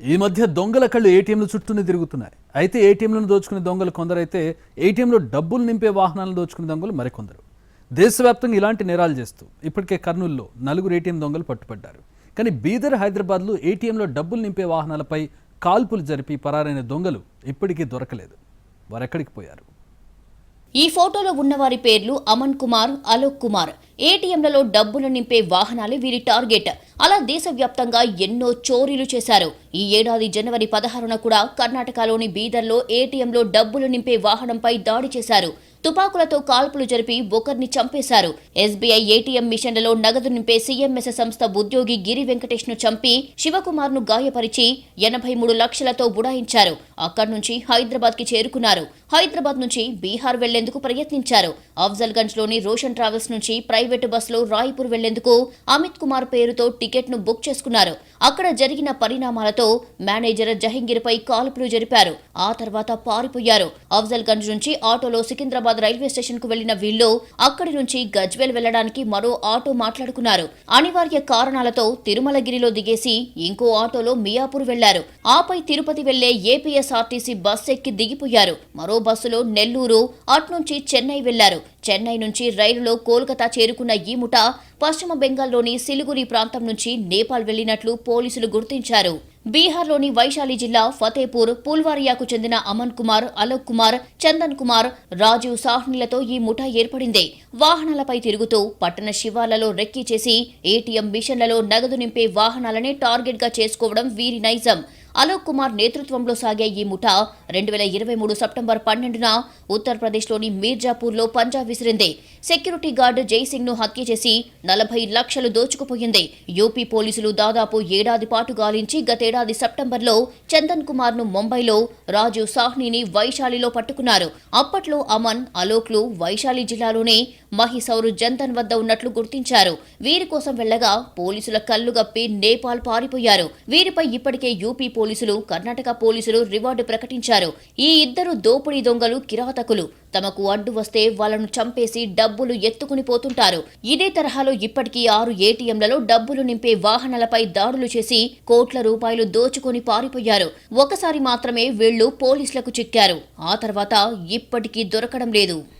ఈ మధ్య దొంగల కళ్ళు ఏటీఎంల చుట్టూనే తిరుగుతున్నాయి. అయితే ఏటీఎంలను దోచుకునే దొంగలు కొందరైతే ఏటీఎంలో డబ్బులు నింపే వాహనాలను దోచుకునే దొంగలు మరికొందరు. దేశవ్యాప్తంగా ఇలాంటి నేరాలు చేస్తూ ఇప్పటికే కర్నూలులో నలుగురు ఏటీఎం దొంగలు పట్టుపడ్డారు కానీ బీదర్ హైదరాబాద్లో ఏటీఎంలో డబ్బులు నింపే వాహనాలపై కాల్పులు జరిపి పరారైన దొంగలు ఇప్పటికీ దొరకలేదు. వారెక్కడికి పోయారు? ఈ ఫోటోలో ఉన్నవారి పేర్లు అమన్ కుమార్ అలోక్ కుమార్. ఏటీఎంలలో డబ్బులు నింపే వాహనాలే వీరి టార్గెట్. అలా దేశవ్యాప్తంగా ఎన్నో చోరీలు చేశారు. ఈ ఏడాది జనవరి పదహారున కూడా కర్ణాటకలోని బీదర్లో ఏటీఎంలో డబ్బులు నింపే వాహనంపై దాడి చేశారు. తుపాకులతో కాల్పులు జరిపి ఒకరిని చంపేశారు. ఎస్బీఐ ఏటీఎం మిషన్లలో నగదు నింపే సీఎంఎస్ సంస్థ ఉద్యోగి గిరి వెంకటేష్ను చంపి శివకుమార్ను గాయపరిచి ఎనభై మూడు లక్షలతో బుడాయించారు అక్కడి నుంచి హైదరాబాద్కి చేరుకున్నారు. హైదరాబాద్ నుంచి బీహార్ వెళ్ళేందుకు ప్రయత్నించారు. అఫ్జల్గంజ్లోని రోషన్ ట్రావెల్స్ నుంచి ప్రైవేటు బస్సులో రాయ్పూర్ వెళ్ళేందుకు అమిత్ కుమార్ పేరుతో టికెట్ను బుక్ చేసుకున్నారు. అక్కడ జరిగిన పరిణామాలతో మేనేజర్ జహంగీర్పై కాల్పులు జరిపారు. ఆ తర్వాత పారిపోయారు. అఫ్జల్ గంజ్ నుంచి ఆటోలో సికింద్రాబాద్ రైల్వే స్టేషన్కు వెళ్ళిన వీళ్ళు అక్కడి నుంచి గజ్వేల్ వెళ్ళడానికి మరో ఆటో మాట్లాడుకున్నారు. అనివార్య కారణాలతో తిరుమలగిరిలో దిగేసి ఇంకో ఆటోలో మియాపూర్ వెళ్ళారు ఆపై తిరుపతి వెళ్ళే ఏపీఎస్ఆర్టీసీ బస్ ఎక్కి దిగిపోయారు. మరో బస్సులో నెల్లూరు అట్నుంచి చెన్నై వెళ్ళారు చెన్నై నుంచి రైలులో కోల్కతా చేరుకున్న ఈ ముఠ పశ్చిమ బెంగాల్లోని సిలిగురి ప్రాంతం నుంచి నేపాల్ వెళ్ళినట్లు పోలీసులు గుర్తించారు. బీహార్లోని వైశాలి జిల్లా ఫతేపూర్ పుల్వారియాకు చెందిన అమన్ కుమార్ అలోక్ కుమార్ చందన్ కుమార్ రాజీవ్ సాహ్నిలతో ఈ ముఠా ఏర్పడింది. వాహనాలపై తిరుగుతూ పట్టణ శివార్లలో రెక్కీ చేసి ఏటీఎం మిషన్లలో నగదు నింపే వాహనాలనే టార్గెట్గా చేసుకోవడం వీరి నైజం. అలోక్ కుమార్ నేతృత్వంలో సాగే ఈ ముఠా రెండు వేల ఇరవై మూడు సెప్టెంబర్ పన్నెండున ఉత్తరప్రదేశ్లోని మీర్జాపూర్లో పంజా విసిరింది. సెక్యూరిటీ గార్డు జైసింగ్ను హత్య చేసి నలభై లక్షలు దోచుకుపోయింది. యూపీ పోలీసులు దాదాపు ఏడాది పాటు గాలించి గతేడాది సెప్టెంబర్లో చందన్ కుమార్ను ముంబైలో రాజు సాహ్నిని వైశాలిలో పట్టుకున్నారు. అప్పట్లో అమన్ అలోక్లు వైశాలి జిల్లాలోని మహిసౌరు జందన్ వద్ద ఉన్నట్లు గుర్తించారు. వీరి కోసం వెళ్ళగా పోలీసుల కళ్ళు గప్పి నేపాల్ పారిపోయారు. వీరిపై ఇప్పటికే యూపీ పోలీసులు పోలీసులు కర్ణాటక పోలీసులు రివార్డు ప్రకటించారు. ఈ ఇద్దరు దోపిడీ దొంగలు కిరాతకులు. తమకు అడ్డు వస్తే వాళ్ళను చంపేసి డబ్బులు ఎత్తుకుని పోతుంటారు. ఇదే తరహాలో ఇప్పటికీ ఆరు ఏటీఎంలలో డబ్బులు నింపే వాహనాలపై దాడులు చేసి కోట్ల రూపాయలు దోచుకొని పారిపోయారు. ఒకసారి మాత్రమే వీళ్ళు పోలీసులకు చిక్కారు. ఆ తర్వాత ఇప్పటికీ దొరకడం లేదు.